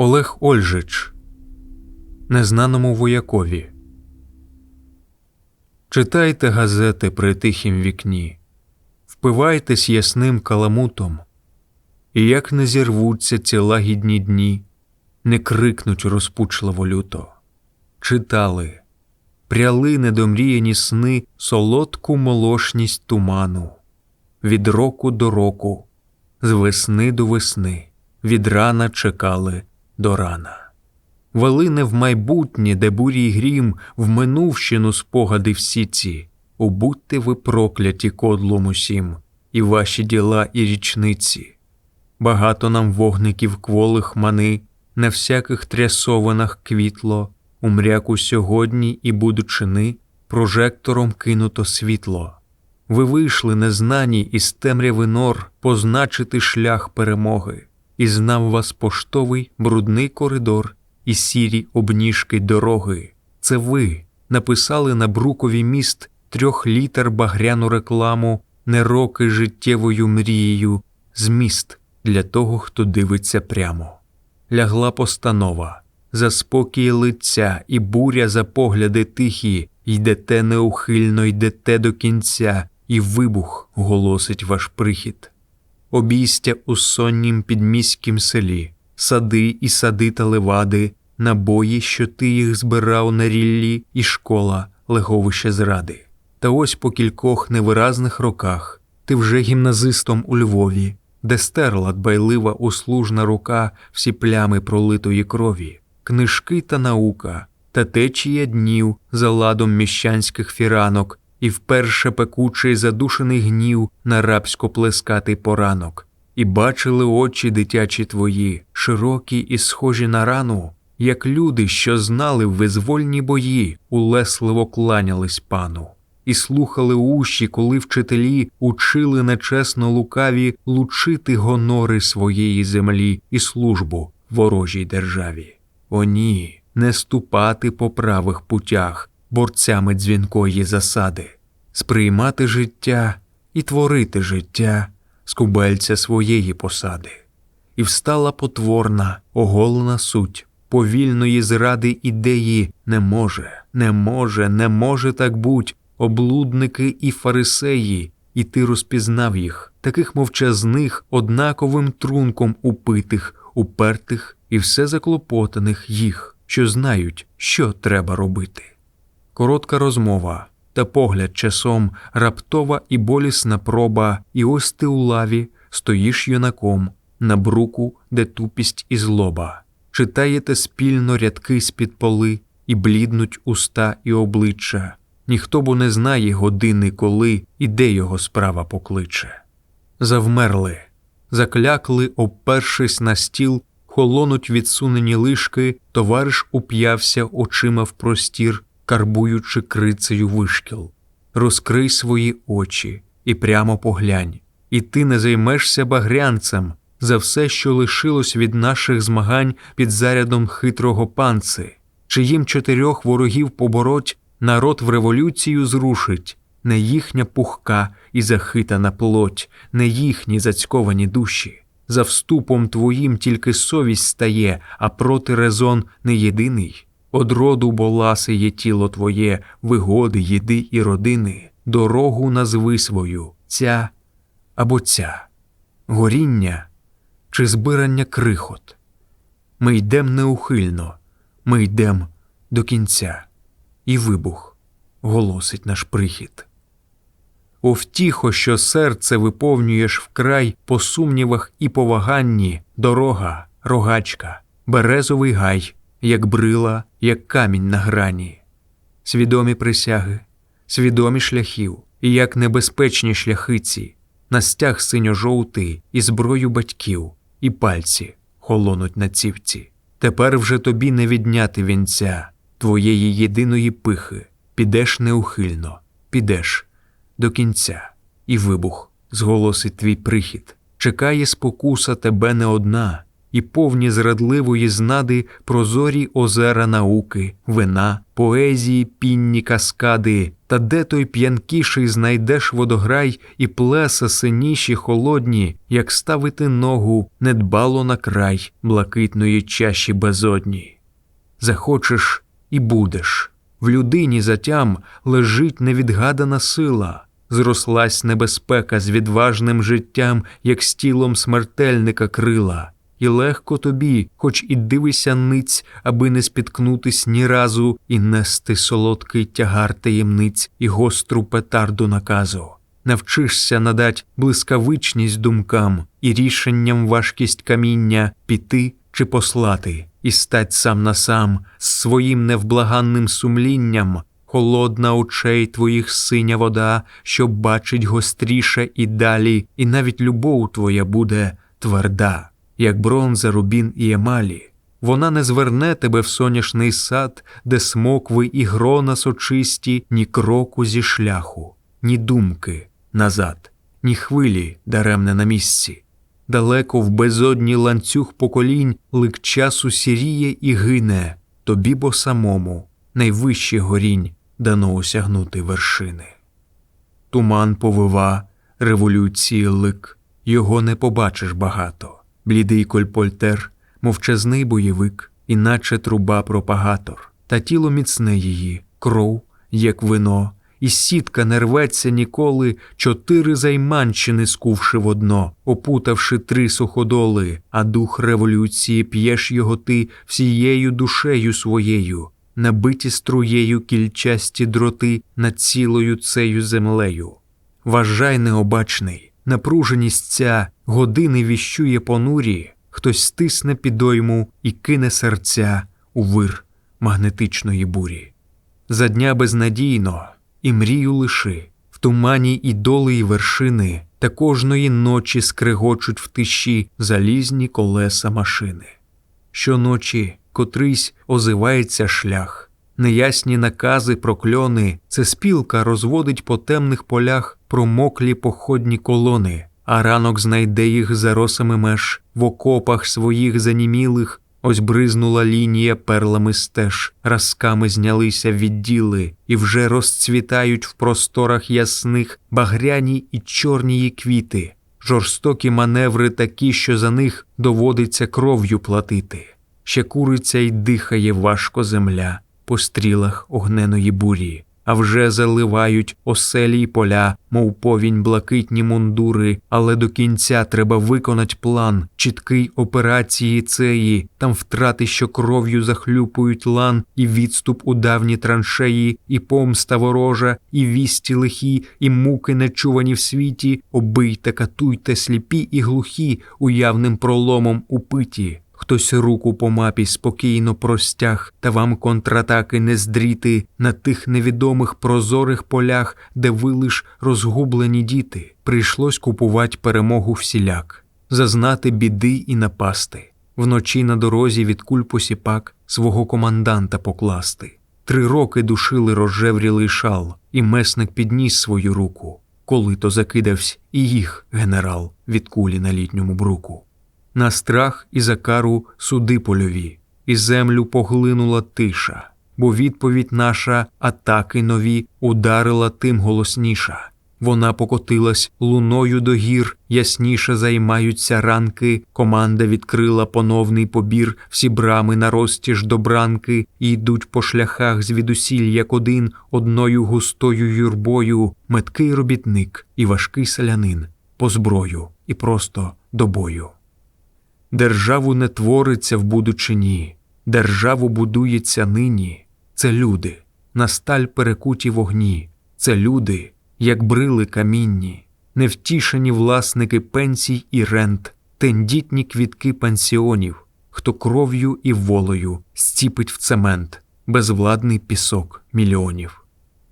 Олег Ольжич Незнаному воякові. Читайте газети при тихім вікні, впивайтесь ясним каламутом, і як не зірвуться ці лагідні дні, не крикнуть розпучливо люто. Читали, пряли недомріяні сни солодку молошність туману, від року до року, з весни до весни, від рана чекали до рана. Вели не в майбутнє, де бурі й грім, в минувщину спогади всі ці, убудьте ви прокляті кодлом усім, і ваші діла, і річниці. Багато нам вогників кволих мани, на всяких трясованах квітло, у мряку сьогодні і будучини, прожектором кинуто світло. Ви вийшли незнані із темряви нор позначити шлях перемоги, і знав вас поштовий брудний коридор і сірі обніжки дороги. Це ви написали на брукові міст трьох літер багряну рекламу, не роки життєвою мрією, зміст для того, хто дивиться прямо. Лягла постанова, за спокій лиця і буря за погляди тихі, йдете неухильно, йдете до кінця, і вибух голосить ваш прихід. Обійстя у соннім підміськім селі, сади і сади та левади, набої, що ти їх збирав на ріллі, і школа, леговище зради. Та ось по кількох невиразних роках ти вже гімназистом у Львові, де стерла дбайлива услужна рука всі плями пролитої крові, книжки та наука, та течія днів за ладом міщанських фіранок, і вперше пекучий задушений гнів на рабсько плескатий поранок, і бачили очі дитячі твої, широкі і схожі на рану, як люди, що знали визвольні бої, улесливо кланялись пану, і слухали уші, коли вчителі учили нечесно лукаві лучити гонори своєї землі і службу ворожій державі. О ні, не ступати по правих путях, борцями дзвінкої засади, сприймати життя і творити життя з кубельця своєї посади. І встала потворна, оголена суть повільної зради ідеї не може, не може, не може так буть, облудники і фарисеї, і ти розпізнав їх, таких мовчазних, однаковим трунком упитих, упертих і все заклопотаних їх, що знають, що треба робити. Коротка розмова та погляд часом, раптова і болісна проба, і ось ти у лаві стоїш юнаком на бруку, де тупість і злоба читаєте спільно рядки з-під поли і бліднуть уста і обличчя, ніхто бо не знає години, коли і де його справа покличе. Завмерли, заклякли, опершись на стіл, холонуть відсунені лишки, товариш уп'явся очима в простір, карбуючи крицею вишкіл. Розкрий свої очі і прямо поглянь, і ти не займешся багрянцем, за все, що лишилось від наших змагань під зарядом хитрого панци, чиїм чотирьох ворогів побороть народ в революцію зрушить, не їхня пухка і захитана плоть, не їхні зацьковані душі. За вступом твоїм тільки совість стає, а проти резон не єдиний. Од роду боласи є тіло твоє, вигоди, їди і родини, дорогу назви свою, ця або ця, горіння чи збирання крихот. Ми йдем неухильно, ми йдем до кінця, і вибух голосить наш прихід. О втіхо, що серце виповнюєш вкрай по сумнівах і поваганні, дорога, рогачка, березовий гай, як брила, як камінь на грані, свідомі присяги, свідомі шляхів, і як небезпечні шляхиці, на стяг синьо-жовтий і зброю батьків, і пальці холонуть на цівці. Тепер вже тобі не відняти вінця, твоєї єдиної пихи, підеш неухильно, підеш до кінця, і вибух зголосить твій прихід. Чекає спокуса тебе не одна, і повні зрадливої знади прозорі озера науки, вина, поезії, пінні каскади, та де той п'янкіший знайдеш водограй і плеса синіші холодні, як ставити ногу недбало на край блакитної чаші безодні. Захочеш і будеш. В людині затям лежить невідгадана сила, зрослась небезпека з відважним життям, як з тілом смертельника крила, і легко тобі, хоч і дивися ниць, аби не спіткнутись ні разу, і нести солодкий тягар таємниць і гостру петарду наказу. Навчишся надать блискавичність думкам і рішенням важкість каміння піти чи послати, і стать сам на сам з своїм невблаганним сумлінням, холодна очей твоїх синя вода, що бачить гостріше і далі, і навіть любов твоя буде тверда, як бронза, рубін і емалі. Вона не зверне тебе в соняшний сад, де смокви і грона сочисті, ні кроку зі шляху, ні думки назад, ні хвилі даремне на місці. Далеко в безодні ланцюг поколінь лик часу сіріє і гине, тобі бо самому найвищі горінь дано осягнути вершини. Туман повива, революції лик, його не побачиш багато. Блідий кольпольтер, мовчазний бойовик, іначе труба пропагатор, та тіло міцне її, кров, як вино, і сітка не рветься ніколи, чотири займанщини скувши в одно, опутавши три суходоли, а дух революції п'єш його ти всією душею своєю, набиті струєю кільчасті дроти над цілою цею землею. Вважай необачний, напруженість ця години віщує понурі, хтось стисне підойму і кине серця у вир магнетичної бурі. За дня безнадійно і мрію лиши, в тумані і доли вершини, та кожної ночі скрегочуть в тиші залізні колеса машини. Щоночі котрийсь озивається шлях, неясні накази, прокльони, це спілка розводить по темних полях промоклі походні колони, а ранок знайде їх за росами меж в окопах своїх занімілих. Ось бризнула лінія перлами стеж, разками знялися відділи, і вже розцвітають в просторах ясних багряні і чорнії квіти, жорстокі маневри такі, що за них доводиться кров'ю платити. Ще куриться й дихає важко земля по стрілах огненої бурі, а вже заливають оселі й поля, мов повінь блакитні мундури, але до кінця треба виконать план, чіткий операції цеї, там втрати, що кров'ю захлюпують лан, і відступ у давні траншеї, і помста ворожа, і вісті лихі, і муки нечувані в світі, обийте, катуйте сліпі і глухі, уявним проломом упиті. Хтось руку по мапі спокійно простяг, та вам контратаки не здріти на тих невідомих прозорих полях, де ви лиш розгублені діти. Прийшлось купувати перемогу всіляк, зазнати біди і напасти, вночі на дорозі від куль посіпак свого команданта покласти. Три роки душили розжеврілий шал, і месник підніс свою руку, коли то закидавсь і їх генерал від кулі на літньому бруку на страх і за кару суди польові, і землю поглинула тиша, бо відповідь наша атаки нові ударила тим голосніша. Вона покотилась луною до гір, ясніше займаються ранки. Команда відкрила поновний побір, всі брами на розтіж до бранки, і йдуть по шляхах звідусіль, як один, одною густою юрбою, меткий робітник і важкий селянин, по зброю і просто до бою. Державу не твориться в будучині, державу будується нині. Це люди, на сталь перекуті вогні, це люди, як брили камінні, невтішені власники пенсій і рент, тендітні квітки пансіонів, хто кров'ю і волею стіпить в цемент, безвладний пісок мільйонів.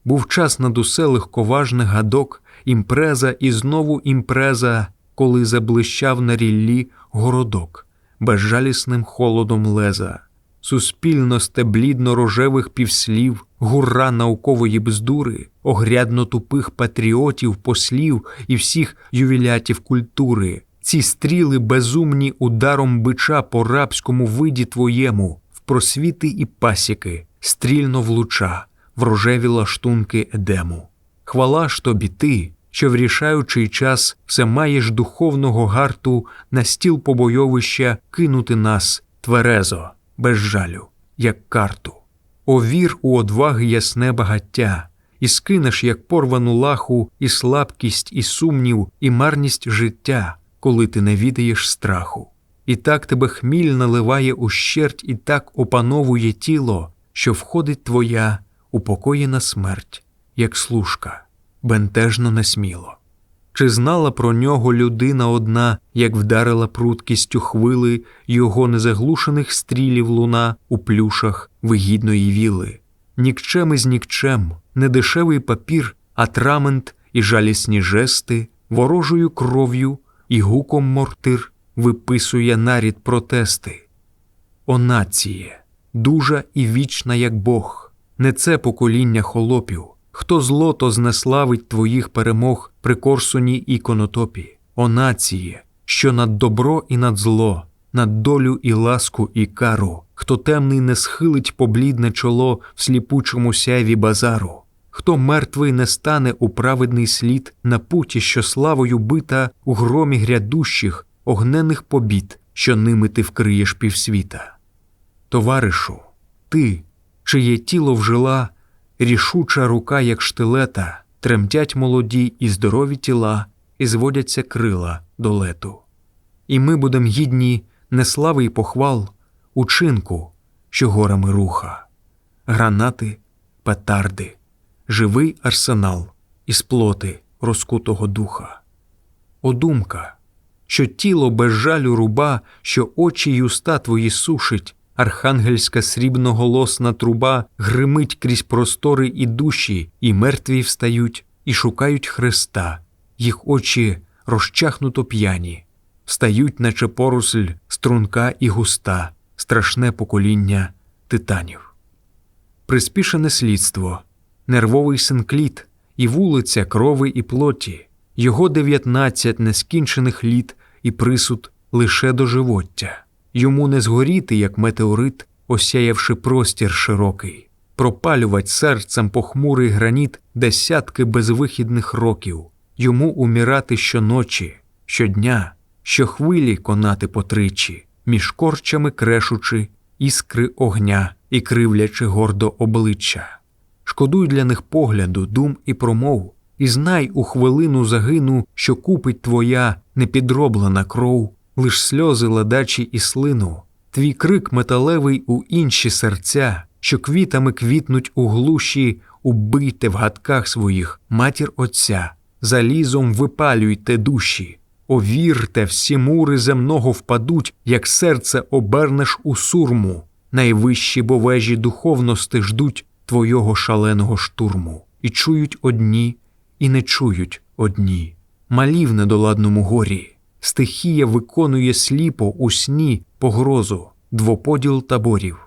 Був час над усе легковажних гадок, імпреза і знову імпреза коли заблищав на ріллі городок безжалісним холодом леза, суспільносте блідно рожевих півслів, гурра наукової бздури, огрядно тупих патріотів, послів і всіх ювілятів культури. ці стріли безумні ударом бича по рабському виді твоєму, в просвіти і пасіки, стрільно влуча, в рожеві лаштунки едему. Хвала ж тобі ти, що в рішаючий час все маєш духовного гарту на стіл побойовища кинути нас тверезо, без жалю, як карту. О вір у одваги ясне багаття, і скинеш, як порвану лаху, і слабкість, і сумнів, і марність життя, коли ти не відаєш страху. І так тебе хміль наливає ущерть, і так опановує тіло, що входить твоя упокоєна смерть, як служка, бентежно несміло. Чи знала про нього людина одна, як вдарила пруткістю хвили його незаглушених стрілів луна у плюшах вигідної віли? Нікчем із нікчем, не дешевий папір, атрамент і жалісні жести, ворожою кров'ю і гуком мортир виписує нарід протести. О нації, дужа і вічна, як Бог, не це покоління холопів, хто злото знеславить твоїх перемог при Корсуні і конотопі, о нації, що над добро і над зло, над долю і ласку і кару, хто темний не схилить поблідне чоло в сліпучому сяйві базару, хто мертвий не стане у праведний слід на путі, що славою бита у громі грядущих, огнених побід, що ними ти вкриєш півсвіта. Товаришу, ти, чиє тіло вжила, рішуча рука, як штилета, тремтять молоді і здорові тіла, і зводяться крила до лету. І ми будем гідні не слави й похвал, учинку, що горами руха, гранати, петарди, живий арсенал із плоти розкутого духа. О думка, що тіло без жалю руба, що очі й уста твої сушить, архангельська срібноголосна труба гримить крізь простори і душі, і мертві встають, і шукають Христа, їх очі розчахнуто п'яні, встають, наче порусль, струнка і густа, страшне покоління титанів. Приспішене слідство, нервовий синкліт, і вулиця крови і плоті, його дев'ятнадцять нескінчених літ і присуд лише до живоття, йому не згоріти, як метеорит, осяявши простір широкий, пропалювать серцем похмурий граніт десятки безвихідних років, йому умирати щоночі, щодня, щохвилі конати потричі, між корчами крешучи іскри огня і кривлячи гордо обличчя. Шкодуй для них погляду, дум і промов, і знай у хвилину загину, що купить твоя непідроблена кров, лиш сльози ладачі і слину, твій крик металевий у інші серця, що квітами квітнуть у глуші, убийте в гадках своїх матір Отця, залізом випалюйте душі. Овірте, всі мури земного впадуть, як серце обернеш у сурму, найвищі бовежі духовності ждуть твого шаленого штурму, і чують одні, і не чують одні. Малі в недоладному горі, стихія виконує сліпо у сні погрозу, двоподіл таборів,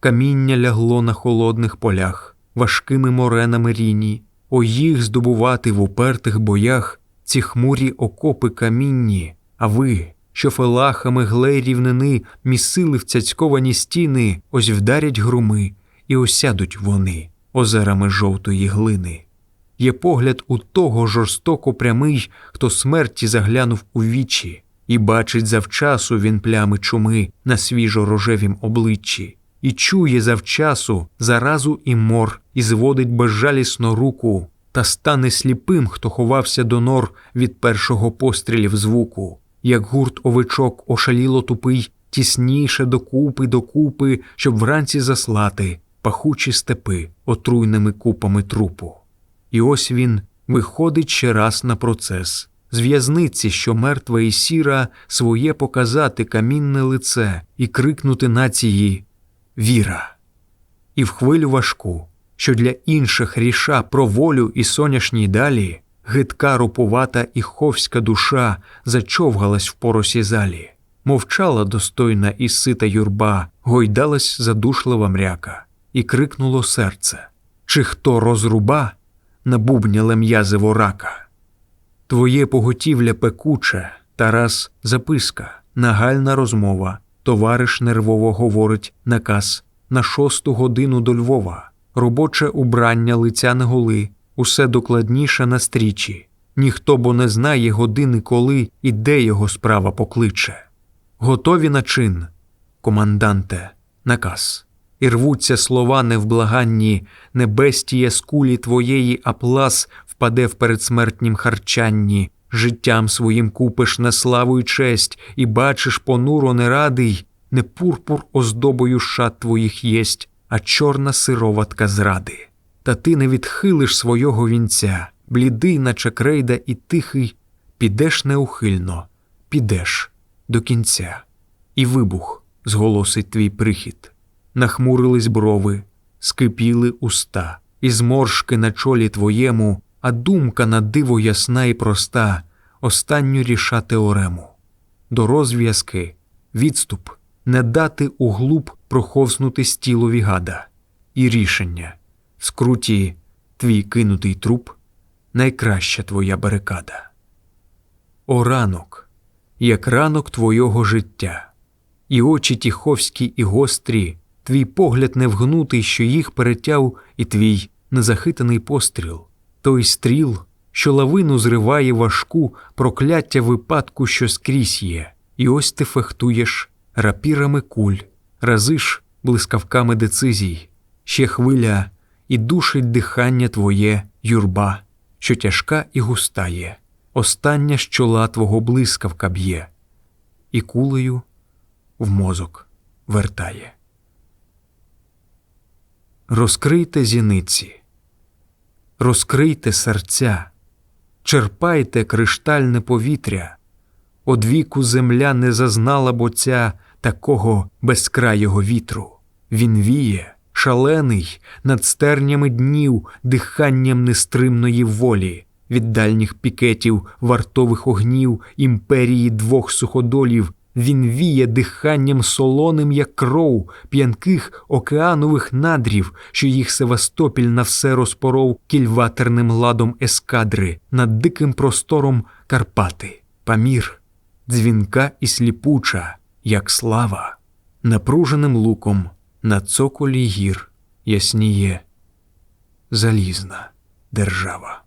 каміння лягло на холодних полях, важкими моренами ріні, о їх здобувати в упертих боях ці хмурі окопи камінні, а ви, що фелахами глей рівнини місили в цяцьковані стіни, ось вдарять груми, і осядуть вони озерами жовтої глини. Є погляд у того жорстоко прямий, хто смерті заглянув у вічі, і бачить завчасу він плями чуми на свіжо рожевім обличчі, і чує завчасу заразу і мор, і зводить безжалісно руку, та стане сліпим, хто ховався до нор від першого пострілів звуку, як гурт овечок ошаліло тупий, тісніше докупи, докупи, щоб вранці заслати пахучі степи отруйними купами трупу. І ось він виходить ще раз на процес з в'язниці, що мертва і сіра, своє показати камінне лице і крикнути нації Віра! І в хвилю важку, що для інших ріша про волю і соняшній далі, гидка рупувата і ховська душа зачовгалась в поросі залі, мовчала достойна і сита юрба, гойдалась задушлива мряка, і крикнуло серце Чи хто розруба? Набубняле м'язиво рака. Твоє поготівля пекуче, Тарас записка, нагальна розмова. Товариш нервово говорить наказ на шосту годину до Львова. Робоче убрання лиця не голи, усе докладніше на стрічі. Ніхто бо не знає години, коли і де його справа покличе. Готові на чин, команданте, наказ. І рвуться слова невблаганні, не бестіє з кулі твоєї, а плас впаде в передсмертнім харчанні, життям своїм купиш на славу й честь, і бачиш понуро не радий, не пурпур оздобою шат твоїх єсть, а чорна сироватка зради. Та ти не відхилиш свого вінця, блідий, наче крейда, і тихий, підеш неухильно, підеш до кінця. І вибух зголосить твій прихід. Нахмурились брови, скипіли уста, і зморшки на чолі твоєму, а думка на диво ясна і проста, останню ріша теорему. До розв'язки, відступ, не дати углуб проховснути стілові гада, і рішення, в скруті твій кинутий труп, найкраща твоя барикада. О ранок, як ранок твого життя, і очі тіховські і гострі, твій погляд невгнутий, що їх перетяв, і твій незахитаний постріл, той стріл, що лавину зриває важку прокляття випадку, що скрізь є, і ось ти фехтуєш рапірами куль, разиш блискавками децизій, ще хвиля, і душить дихання твоє, юрба, що тяжка і густа є, остання з чола твого блискавка б'є, і кулею в мозок вертає. Розкрийте зіниці, розкрийте серця, черпайте криштальне повітря, одвіку земля не зазнала боця такого безкрайого вітру. Він віє, шалений, над стернями днів, диханням нестримної волі, від дальніх пікетів, вартових огнів, імперії двох суходолів. Він віє диханням солоним, як кров, п'янких океанових надрів, що їх Севастопіль на все розпоров кільватерним ладом ескадри, над диким простором Карпати, памір, дзвінка і сліпуча, як слава, напруженим луком на цоколі гір ясніє залізна держава.